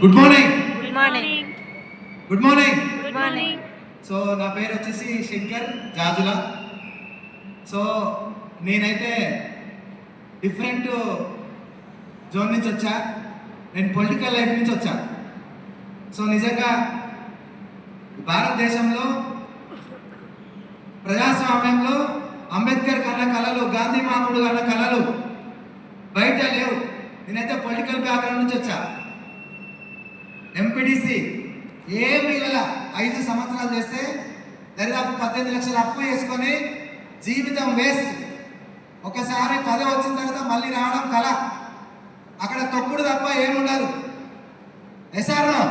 Good morning good morning good morning good morning so నా పేరు వచ్చేసి శంకర్ జాజుల. సో నేనైతే డిఫరెంట్ జోన్ నుంచి వచ్చా. నేను పొలిటికల్ లైఫ్ నుంచి వచ్చా. సో నిజంగా భారతదేశంలో ప్రజాస్వామ్యంలో అంబేద్కర్ కన్న కళలు గాంధీ మహాత్ముడు కన్న కళలు బయట లేవు. నేనైతే పొలిటికల్ బ్యాక్గ్రౌండ్ నుంచి వచ్చా. ఎంపీడీసీ ఏమి ఇవ్వాల. ఐదు సంవత్సరాలు చేస్తే దరిదాపు పద్దెనిమిది లక్షల అప్పు చేసుకొని జీవితం వేస్ట్. ఒకసారి పదవి వచ్చిన తర్వాత మళ్ళీ రావడం కళ అక్కడ తొక్కుడు తప్ప ఏముండదు. ఎస్ఆర్ఓ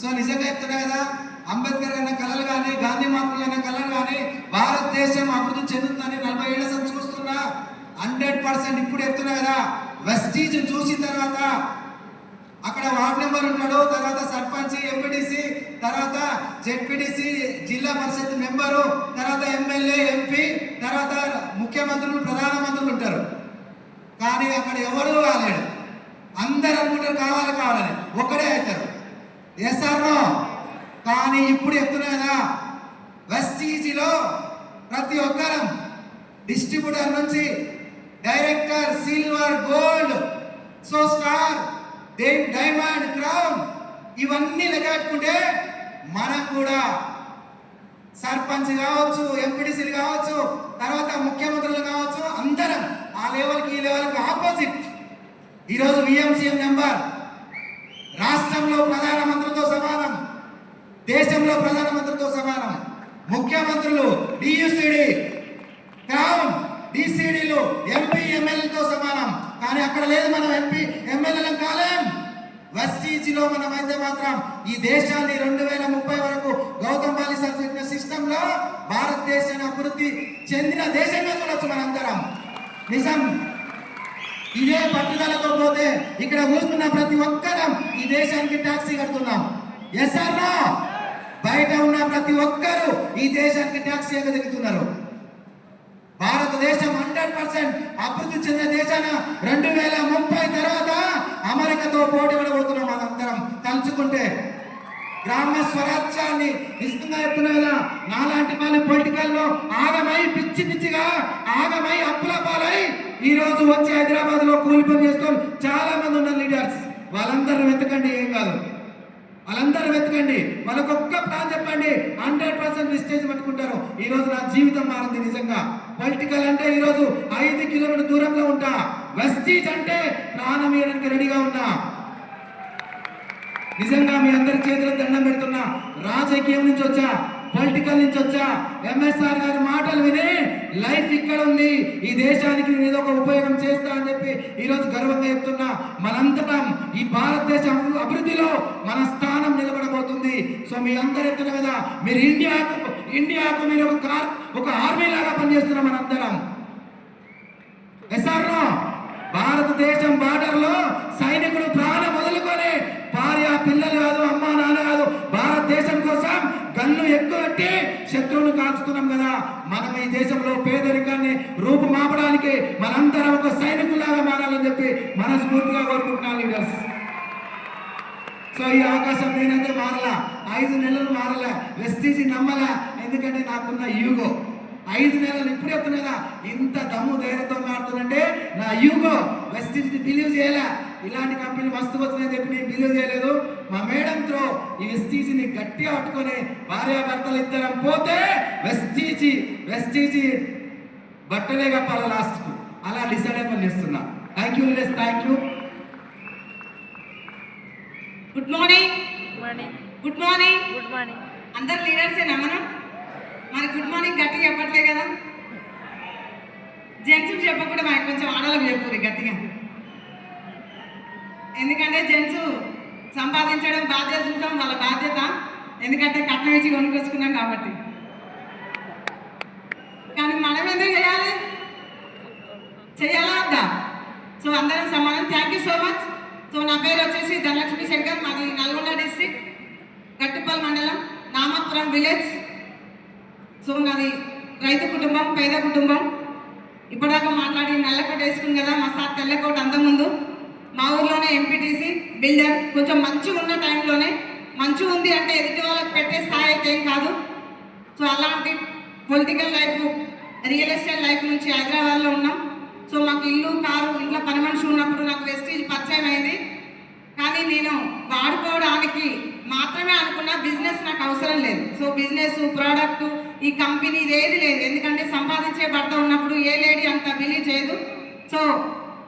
సో నిజంగా చెప్తున్నా కదా అంబేద్కర్ అన్న కళలు కానీ గాంధీ మహాత్ములు అన్న కళలు కానీ భారతదేశం అభివృద్ధి చెందుతుందని నలభై ఏళ్ళ సంది చూస్తున్నా. హండ్రెడ్ పర్సెంట్ ఇప్పుడు చెప్తున్నా కదా వెస్టీజ్ చూసిన తర్వాత అక్కడ వార్డ్ నెంబర్ ఉంటాడు తర్వాత సర్పంచ్ ఎంపీటీసీ తర్వాత జెడ్పీటీసీ జిల్లా పరిషత్ మెంబరు తర్వాత ఎమ్మెల్యే ఎంపీ తర్వాత ముఖ్యమంత్రులు ప్రధానమంత్రులు ఉంటారు. కానీ అక్కడ ఎవరు కాలేడు అందరు అనుకుంటారు కావాలి కావాలని ఒక్కడే అవుతారు. ఎస్ఆర్ఓ కానీ ఇప్పుడు చెప్తున్నా కదా వెస్టీజీలో ప్రతి ఒక్కరం డిస్ట్రిబ్యూటర్ నుంచి director silver gold so star diamond crown? ఇవన్నీ లెక్కట్టుకుంటే మనం కూడా సర్పంచ్ కావచ్చు ఎంపీటీసీలు కావచ్చు తర్వాత ముఖ్యమంత్రులు కావచ్చు అందరం ఆ లెవెల్కి ఈ లెవెల్కి ఆపోజిట్ ఈరోజు విఎంసీఎం నెంబర్. రాష్ట్రంలో ప్రధానమంత్రితో సమానం. దేశంలో ప్రధానమంత్రితో సమానం. ముఖ్యమంత్రులు డియుసిడి క్రౌన్ డిసిడీలు ఎంపీ ఎమ్మెల్యేతో సమానం. కానీ అక్కడ లేదు మనం ఎంపీ ఎమ్మెల్యేలం కాలేం. వెస్టీజీలో మనం అయితే మాత్రం ఈ దేశాన్ని రెండు వేల ముప్పై వరకు గౌతమ్ బాలి సార్ సిస్టంలో సిస్టమ్లో భారతదేశాన్ని అభివృద్ధి చెందిన దేశంగా చూడొచ్చు మనందరం. నిజం. ఇదే పట్టుదలతో పోతే ఇక్కడ కూర్చున్న ప్రతి ఒక్కరం ఈ దేశానికి ట్యాక్సీ కడుతున్నాం. ఎస్ బయట ఉన్న ప్రతి ఒక్కరు ఈ దేశానికి ట్యాక్సీ ఎగదిగుతున్నారు భారతదేశం హండ్రెడ్ పర్సెంట్ అభివృద్ధి చెందిన దేశాన రెండు వేల ముప్పై తర్వాత అమెరికాతో పోటీ పడబోతున్నాం మనందరం. తలుచుకుంటే గ్రామ స్వరాజ్యాన్ని ఇస్తున్నా చెప్తున్నా నాలాంటి వాళ్ళు పొలిటికల్లో ఆగమై పిచ్చి పిచ్చిగా ఆగమై అప్పుల పాలై ఈ రోజు వచ్చి హైదరాబాద్లో కూలి పని చేస్తూ చాలా మంది ఉన్నారు లీడర్స్. వాళ్ళందరూ వెతకండి ఏం కాదు. వాళ్ళందరూ వెతకండి. వాళ్ళకి ఒక్క ప్లాన్ చెప్పండి. హండ్రెడ్ పర్సెంట్ విస్టేజ్ పట్టుకుంటారు. ఈ రోజు నా జీవితం మారింది నిజంగా. పొలిటికల్ అంటే ఈ రోజు ఐదు కిలోమీటర్ దూరంలో ఉంటా. వెస్టీజ్ అంటే ప్రాణం వేయడానికి రెడీగా ఉన్నా. నిజంగా మీ అందరి చేతులకు దండం పెడుతున్నా. రాజకీయం నుంచి వచ్చా. పొలిటికల్ నుంచి వచ్చా ఎంఎస్ఆర్ గారి మాటలు విని లైఫ్ ఇక్కడ ఉంది. ఈ దేశానికి నేను ఏదో ఒక ఉపయోగం చేస్తా అని చెప్పి ఈరోజు గర్వంగా చెప్తున్నా. మనంతటం ఈ భారతదేశం అభివృద్ధిలో మన స్థానం నిలబడబోతుంది. సో మీ అందరు ఎత్తున కదా మీరు ఇండియాకు ఇండియాకు మీరు ఒక కార్ ఒక ఆర్మీ లాగా పనిచేస్తున్నాం మనందరం. ఎస్ఆర్ఓ భారతదేశం బార్డర్లో లో సైనికుడు ప్రాణం వదులుకొని భార్య పిల్లలు కాదు అమ్మ నాన్న కాదు భారతదేశం కోసం గన్ను ఎక్కువట్టి శత్రువును కాల్చుతున్నాం కదా. మనం ఈ దేశంలో పేదరికాన్ని రూపుమాపడానికి మనందరం ఒక సైనికులాగా మారాలని చెప్పి మనస్ఫూర్తిగా కోరుకుంటున్నాను లీడర్స్. సో ఈ అవకాశం నేనైతే మారలా. ఐదు నెలలు మారలా. వెస్టీజీ నమ్మలా. ఎందుకంటే నాకున్న యూగో. ఐదు నెలలు ఇప్పుడు చెప్తున్నా ఇంత దమ్ము ధైర్యంతో మారుతుందంటే నా యూగో వెస్టీజ్ని బిలీవ్ చేయలే? ఇలాంటి కంపెనీలు మస్తు వచ్చినాయని చెప్పి నేను బిలీవ్ చేయలేదు. మా మేడం త్రో ఈ వెస్టీజీని గట్టిగా పట్టుకొని భార్యాభర్తలు ఇద్దరం పోతే వెస్టీజీ వెస్టీజీ బట్టలే కప్పాలి లాస్ట్కు అలా డిసైడ్ అయిపోయి చేస్తున్నా. Thank you leaders thank you good morning good morning good morning good morning అందరు లీడర్సేనా మనం? మరి గుడ్ మార్నింగ్ గట్టిగా చెప్పట్లే కదా? జెంట్స్కి చెప్పకుండా మనకు కొంచెం ఆడవాళ్ళకి చెప్పు గట్టిగా. ఎందుకంటే జెంట్స్ సంపాదించడం బాధ్యత చూడడం వాళ్ళ బాధ్యత. ఎందుకంటే కట్నం ఇచ్చి కొనుక్కొచ్చుకున్నాం కాబట్టి. కానీ మనం ఎందుకు చేయాలి? చేయాలా వద్దా? సో అందరం సమానం. Thank you so much so నా పేరు వచ్చేసి ధనలక్ష్మి శంకర్ మాది నల్గొండ డిస్ట్రిక్ట్ గట్టుపల్ మండలం నామాపురం విలేజ్ సో నాది రైతు కుటుంబం పేద కుటుంబం. ఇప్పటిదాకా మాట్లాడి నల్లకోట వేసుకుంది కదా మా సార్ తెల్లకోట అంత ముందు మా ఊర్లోనే ఎంపీటీసీ బిల్డర్. కొంచెం మంచిగా ఉన్న టైంలోనే మంచిగా ఉంది అంటే ఎదుటి వాళ్ళకి పెట్టే స్థాయి అయితే ఏం కాదు. సో అలాంటి political life real estate life నుంచి హైదరాబాద్లో ఉన్నాం. సో మాకు ఇల్లు కారు ఇంట్లో పని మనిషి ఉన్నప్పుడు నాకు వెస్టీజ్ పరిచయం అయింది. నేను వాడుకోవడానికి మాత్రమే అనుకున్న బిజినెస్ నాకు అవసరం లేదు. సో బిజినెస్ ప్రోడక్ట్ ఈ కంపెనీ ఏది లేదు. ఎందుకంటే సంపాదించే భర్త ఉన్నప్పుడు ఏ లేడీ అంత బిలీవ్ చేయదు. సో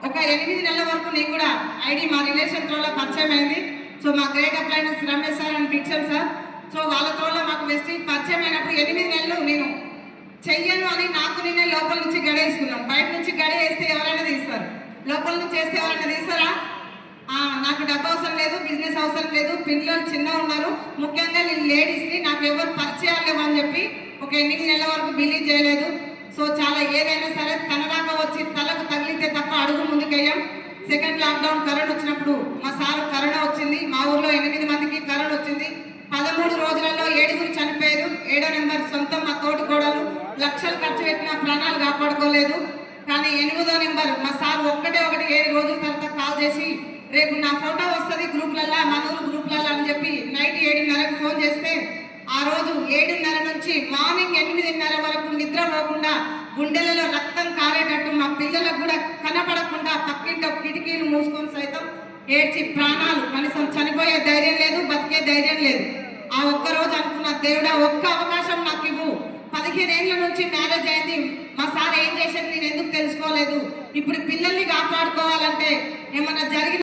ఒక ఎనిమిది నెలల వరకు నేను కూడా ఐడి మా రిలేషన్ త్రోలో పరిచయం అయింది. సో మా great appliances Ramesh sir and picture sir. So వాళ్ళ త్రోలో మాకు వెస్టీజ్ పరిచయం అయినప్పుడు ఎనిమిది నెలలు నేను చెయ్యను అని నాకు నేనే లోపల నుంచి గడేసుకున్నాం. బయట నుంచి గడి వేస్తే ఎవరైనా తీస్తారు. లోపల నుంచి వేస్తే ఎవరైనా తీస్తారా? నాకు డబ్బు అవసరం లేదు బిజినెస్ అవసరం లేదు పిల్లలు చిన్న ఉన్నారు ముఖ్యంగా నేను లేడీస్ని నాకు ఎవరు పరిచయాలు లేవు అని చెప్పి ఒక ఎనిమిది నెలల వరకు బిలీవ్ చేయలేదు. సో చాలా ఏదైనా సరే తన దాకా వచ్చి తలకు తగిలితే తప్ప అడుగు ముందుకెయ్యాం. సెకండ్ లాక్డౌన్ కరోనా వచ్చినప్పుడు మా సార్ కరోనా వచ్చింది. మా ఊర్లో ఎనిమిది మందికి కరోనా వచ్చింది. పదమూడు రోజులలో ఏడుగురు చనిపోయారు. ఏడో నెంబర్ సొంతం మా తోటి కోడలు. లక్షలు ఖర్చు పెట్టిన ప్రాణాలు కాపాడుకోలేదు. కానీ ఎనిమిదో నెంబర్ మా సార్ ఒక్కటే ఒకటి ఏడు రోజుల తర్వాత కాల్ చేసి రేపు నా ఫోటో వస్తుంది గ్రూప్లల్లో మనూరు గ్రూప్లలో అని చెప్పి నైట్ ఏడున్నరకు ఫోన్ చేస్తే ఆ రోజు ఏడున్నర నుంచి మార్నింగ్ ఎనిమిదిన్నర వరకు నిద్ర పోకుండా గుండెలలో రక్తం కారేటట్టు మా పిల్లలకు కూడా కనపడకుండా పక్కింట కిటికీలు మూసుకొని సైతం ఏడ్చి ప్రాణాలు కనీసం చనిపోయే ధైర్యం లేదు బతికే ధైర్యం లేదు. ఆ ఒక్క రోజు అనుకున్న దేవుడా ఒక్క అవకాశం నాకు ఇవ్వు. పదిహేను ఏళ్ళ నుంచి మ్యారేజ్ అయింది. మా సార్ ఏం చేసేది నేను ఎందుకు తెలుసుకోలేదు. ఇప్పుడు పిల్లల్ని కాపాడుకోవాలంటే ఏమన్నా జరిగిన